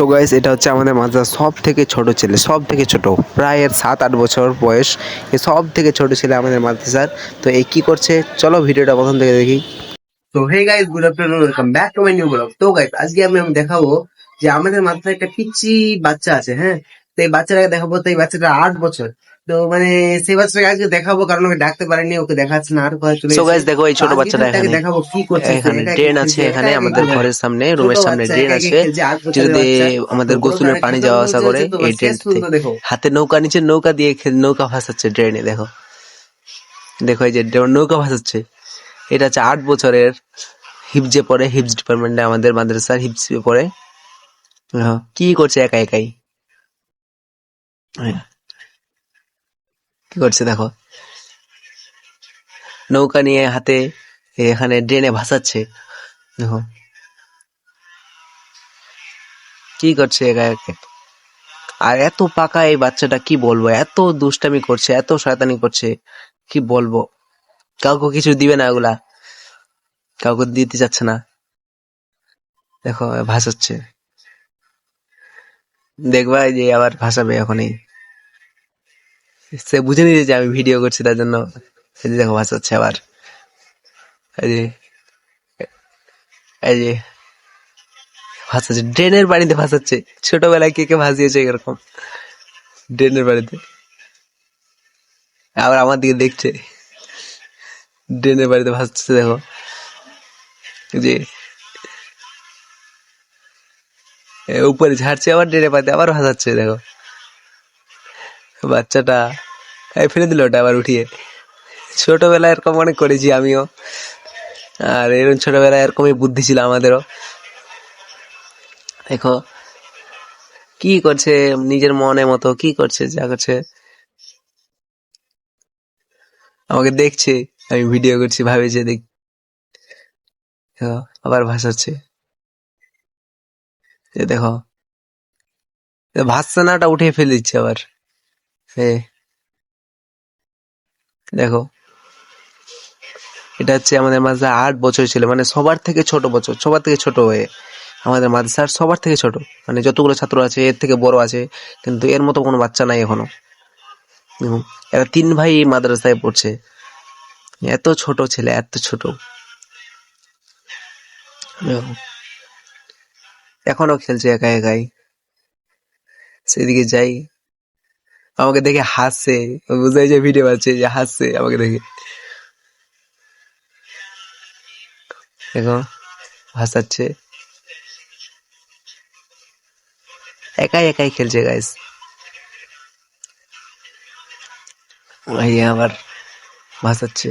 So guys এটা হচ্ছে আমাদের মাদ্রাসার সব থেকে ছোট ছেলে সব থেকে ছোট, প্রায় এর সাত আট বছর বয়স। এ সব থেকে ছোট ছেলে আমাদের মাদ্রাসার। তো এই কি করছে? চলো ভিডিওটা প্রথম থেকে দেখি। তো hey guys good afternoon welcome back to my new blog তো গাইস আজকে আমি আমি দেখাবো যে আমাদের মাদ্রাসায় একটা পিচ্ছি বাচ্চা আছে হ্যাঁ? তো এই বাচ্চাটাকে দেখাবো তো এই বাচ্চাটা আট বছর। তো মানে সেই বাচ্চাটাকে আজকে দেখাবো কারণ ওকে ডাকতে পারিনি ওকে দেখাচ্ছে না আর কোথায় চলে সো গাইস দেখো এই ছোট বাচ্চাটা এখানে। দেখাবো কি করছে এখানে ড্রেন আছে এখানে আমাদের ঘরের সামনে রুমের সামনে ড্রেন আছে। যদি আমাদের গোসলের পানি যাওয়া আসা করে এই ড্রেন হাতে নৌকা নিচে নৌকা দিয়ে নৌকা ভাসাচ্ছে ড্রেনে দেখো। দেখো এই যে নৌকা ভাসাচ্ছে। এটা হচ্ছে আট বছরের হিপজে পড়ে হিপস ডিপার্টমেন্টে আমাদের মাদ্রাসার হিপস পড়ে কি করছে একা একাই। কি করছে দেখো? নৌকা নিয়ে হাতে এখানে ড্রেনে ভাসাচ্ছে, দেখো। কি করছে আর এত পাকা এই বাচ্চাটা কি বলব? এত দুষ্টামি করছে, এত শয়তানি করছে, কি বলব? কাউকে কিছু দিবে না এগুলা কাউকে দিতে চাচ্ছে না। দেখো, ভাসাচ্ছে। দেখবা যে আবার ভাসাবে এখনই। সে বুঝে নিয়েছে যে আমি ভিডিও করছি, তার জন্য এই যে দেখো ভাসাচ্ছে আবার। যে ভাসাচ্ছে ড্রেনের পানিতে ভাসাচ্ছে ছোটবেলায় কে কে ভাসিয়েছে এরকম? ড্রেনের পানিতে। আবার আমার দিকে দেখছে। ড্রেনের বাড়িতে ভাসছে দেখো। যে উপরে ঝাড়ছে, আবার ড্রেনের পানিতে আবার ভাসাচ্ছে দেখো। বাচ্চাটা ফেলে দিল ওটা আবার উঠিয়ে। ছোটবেলায় এরকম অনেক করেছি আমিও। আর এরকম ছোটবেলায় এরকমই বুদ্ধি ছিল আমাদেরও। দেখো কি করছে নিজের মনে মতো কি করছে যা করছে। আমাকে দেখছে আমি ভিডিও করছি ভাবেছে দেখ। দেখো, আবার ভাসাচ্ছে। দেখো ভাসছে না ওটা উঠে ফেলে দিচ্ছে আবার। এ, দেখো। এটা হচ্ছে আমাদের মাঝে আট বছর ছিল মানে সবার থেকে ছোট বছর, সবার থেকে ছোট হয়ে আমাদের মাদ্রাসার সবার থেকে ছোট। মানে যতগুলো ছাত্র আছে, এর থেকে বড় আছে, কিন্তু এর মতো কোনো বাচ্চা নাই এখনও। এরা তিন ভাই মাদ্রাসায় পড়ছে। এত ছোট ছেলে, এত ছোট। এখনও খেলছে একা একাই। সেদিকে যাই। আমাকে দেখে হাসে। বুঝাই যে ভিডিও আছে যে হাসে আমাকে দেখে। দেখো, হাসাচ্ছে। একাই একাই খেলছে গাইস ভাই আবার ভাসাচ্ছে